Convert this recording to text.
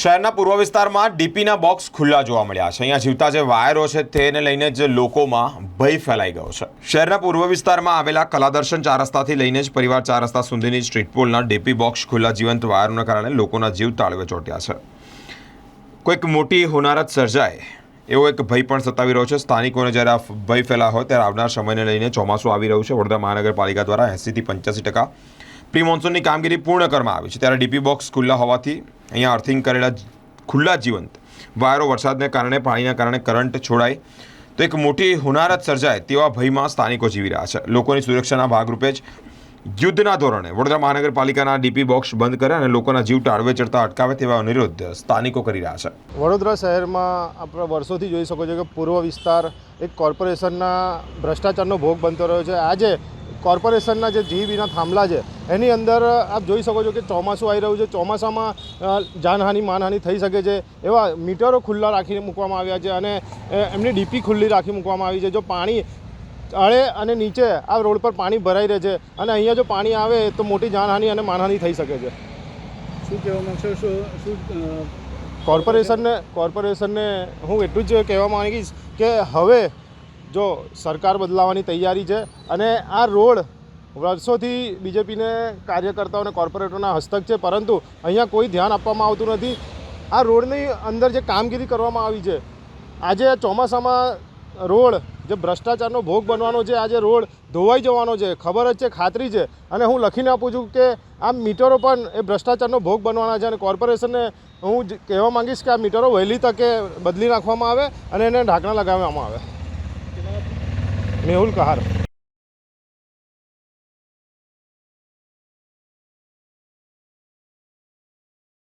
શહેરના પૂર્વ વિસ્તારમાં ડીપીના બોક્સ ખુલ્લા જોવા મળ્યા છે. અહીંયા જીવતા જે વાયરો છે તેને લઈને જ લોકોમાં ભય ફેલાઈ ગયો છે. શહેરના પૂર્વ વિસ્તારમાં આવેલા કલાદર્શન ચાર રસ્તાથી લઈને જ પરિવાર ચાર રસ્તા સુધીની સ્ટ્રીટ પોલના ડીપી બોક્સ ખુલ્લા જીવંત વાયરોના કારણે લોકોના જીવ તાળવે ચોટ્યા છે. કોઈક મોટી હોનારત સર્જાય એવો એક ભય પણ સતાવી રહ્યો છે. સ્થાનિકોને જ્યારે આ ભય ફેલાયો હોય ત્યારે આવનાર સમયને લઈને ચોમાસું આવી રહ્યું છે. વડોદરા મહાનગરપાલિકા દ્વારા એંસીથી પંચ્યાસી ટકા પ્રી મોન્સૂનની કામગીરી પૂર્ણ કરવામાં આવી છે. ત્યારે ડીપી બોક્સ ખુલ્લા હોવાથી અહીંયા અર્થિંગ કરેલા ખુલ્લા જીવંત. વાયરો વરસાદને કારણે, પાણીના કારણે કરંટ છોડાય. તો એક મોટી હુનારત સર્જાય તેવા ભયમાં સ્થાનિકો જીવી રહ્યા છે. લોકોની સુરક્ષાના ભાગરૂપે જ યુદ્ધના ધોરણે વડોદરા મહાનગરપાલિકાના ડીપી બોક્સ બંધ કરે અને લોકોના જીવ ટાળવે, ચડતા, અટકાવે તેવા અનુરોધ સ્થાનિકો કરી રહ્યા છે. વડોદરા શહેરમાં આપણે વર્ષોથી જોઈ શકો છો કે પૂર્વ વિસ્તાર એક કોર્પોરેશનના ભ્રષ્ટાચારનો ભોગ બનતો રહ્યો છે. આજે કોર્પોરેશનના જે જીબીના થાંભલા છે એની અંદર આપ જોઈ શકો છો કે ચોમાસું આવી રહ્યું છે. ચોમાસામાં જાનહાનિ માનહાનિ થઈ શકે છે એવા મીટરો ખુલ્લા રાખીને મૂકવામાં આવ્યા છે અને એમની ડીપી ખુલ્લી રાખી મૂકવામાં આવી છે. જો પાણી અળે અને નીચે આ રોડ પર પાણી ભરાઈ રહે છે અને અહીંયા જો પાણી આવે તો મોટી જાનહાનિ અને માનહાનિ થઈ શકે છે. શું કહેવા માંગશો? શું શું કોર્પોરેશનને કોર્પોરેશનને હું એટલું જ કહેવા માંગીશ કે હવે જો સરકાર બદલાવાની તૈયારી છે અને આ રોડ વર્ષોથી બીજેપીને કાર્યકર્તાઓને કોર્પોરેટરોના હસ્તક છે, પરંતુ અહીંયા કોઈ ધ્યાન આપવામાં આવતું નથી. આ રોડની અંદર જે કામગીરી કરવામાં આવી છે, આજે ચોમાસામાં રોડ, જે ભ્રષ્ટાચારનો ભોગ બનવાનો છે, આજે રોડ ધોવાઈ જવાનો છે, ખબર જ છે, ખાતરી છે. અને હું લખીને આપું છું કે આ મીટરો પણ એ ભ્રષ્ટાચારનો ભોગ બનવાના છે અને કોર્પોરેશનને હું કહેવા માંગીશ કે આ મીટરો વહેલી તકે બદલી નાખવામાં આવે અને એને ઢાંકણા લગાવવામાં આવે. મેહુલ કહાર.